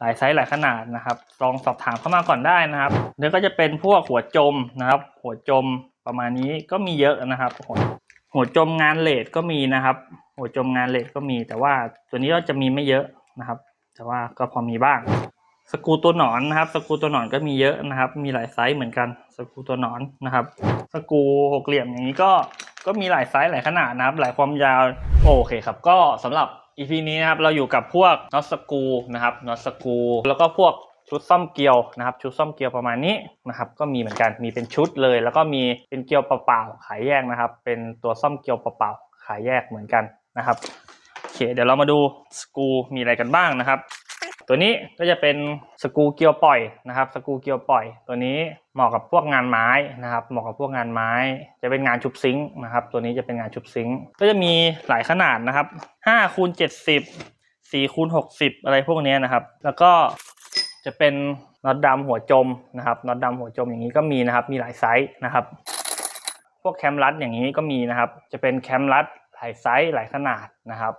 หลายไซส์หลายขนาดนะครับ ลองสอบถามเข้ามาก่อนได้นะครับเนื้อก็จะเป็นพวกหัวจมนะครับ หัวจมประมาณนี้ก็มีเยอะนะครับ หัวหัวจมงานเลดก็มีนะครับ หัวจมงานเลดก็มี แต่ว่าตัวนี้ก็จะมีไม่เยอะนะครับ แต่ว่าก็พอมีบ้าง สกูตัวหนอนนะครับ สกูตัวหนอนก็มีเยอะนะครับ มีหลายไซส์เหมือนกัน สกูตัวหนอนนะครับ สกูหกเหลี่ยมอย่างนี้ก็ก็มีหลายไซส์หลายขนาดนะครับ หลายความยาว โอเคครับ ก็สำหรับ EP นี้นะครับเราอยู่กับพวกน็อตสกูนะครับน็อตสกูแล้วก็พวกชุดซ่อมเกลียวนะครับ ชุดซ่อมเกลียวประมาณนี้นะครับ ก็มีเหมือนกันมีเป็นชุดเลย แล้วก็มีเป็นเกลียวเปล่าๆขายแยกนะครับ เป็นตัวซ่อมเกลียวเปล่าๆขายแยกเหมือนกันนะครับโอเคเดี๋ยวเรามาดูสกูมีอะไรกันบ้างนะครับ ตัวนี้ก็จะเป็นสกูเกียวปล่อยนะครับ สกูเกียวปล่อย ตัวนี้เหมาะกับพวกงานไม้นะครับ เหมาะกับพวกงานไม้ จะเป็นงานชุบซิงค์นะครับ ตัวนี้จะเป็นงานชุบซิงค์ก็จะมีหลายขนาดนะครับ5คูณ70 4คูณ60 อะไรพวกนี้นะครับ แล้วก็จะเป็นน็อตดำหัวจมนะครับ น็อตดำหัวจมอย่างนี้ก็มีนะครับ มีหลายไซส์นะครับ พวกแคมรัดอย่างนี้ก็มีนะครับ จะเป็นแคมรัดหลายไซส์หลายขนาดนะครับ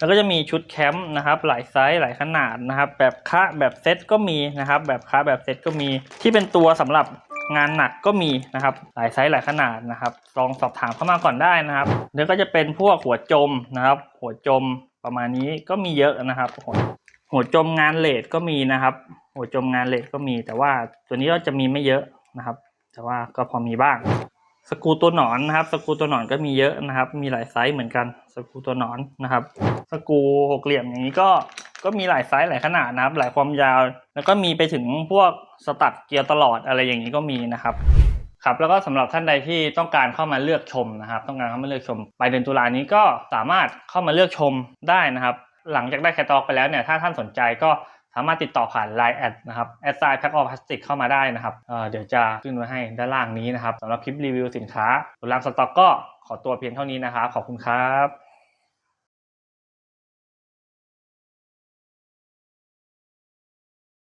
แล้วก็จะมีชุดแคมป์นะครับ หลายไซส์หลายขนาดนะครับ แบบคะแบบเซ็ตก็มีนะครับ แบบคะแบบเซ็ตก็มีที่เป็นตัวสำหรับงานหนักก็มีนะครับ หลายไซส์หลายขนาดนะครับ ลองสอบถามเข้ามาก่อนได้นะครับเดี๋ยวก็จะเป็นพวกหัวจมนะครับ หัวจมประมาณนี้ก็มีเยอะนะครับ หัวหัวจมงานเลดก็มีนะครับ หัวจมงานเลดก็มี แต่ว่าตัวนี้ก็จะมีไม่เยอะนะครับ แต่ว่าก็พอมีบ้าง สกูตัวหนอนนะครับ สกูตัวหนอนก็มีเยอะนะครับ มีหลายไซส์เหมือนกัน สกูตัวหนอนนะครับ สกูหกเหลี่ยมอย่างนี้ก็ก็มีหลายไซส์หลายขนาดนะครับ หลายความยาว แล้วก็มีไปถึงพวกสตัดเกียร์ตลอดอะไรอย่างนี้ก็มีนะครับครับแล้วก็สำหรับท่านใดที่ต้องการเข้ามาเลือกชมนะครับ ต้องการเข้ามาเลือกชมปลายเดือนตุลานี้ก็สามารถเข้ามาเลือกชมได้นะครับ หลังจากได้แคตตอกไปแล้วเนี่ยถ้าท่านสนใจก็ สามารถติดต่อผ่าน Line แอดนะครับแอดไซน์แพ็คออฟพลาสติกเข้ามาได้นะครับเเดี๋ยวจะขึ้นไว้ให้ด้านล่างนี้นะครับสำหรับคลิปรีวิวสินค้าหรือรางสต็อกก็ขอตัวเพียงเท่านี้นะครับ ขอบคุณครับ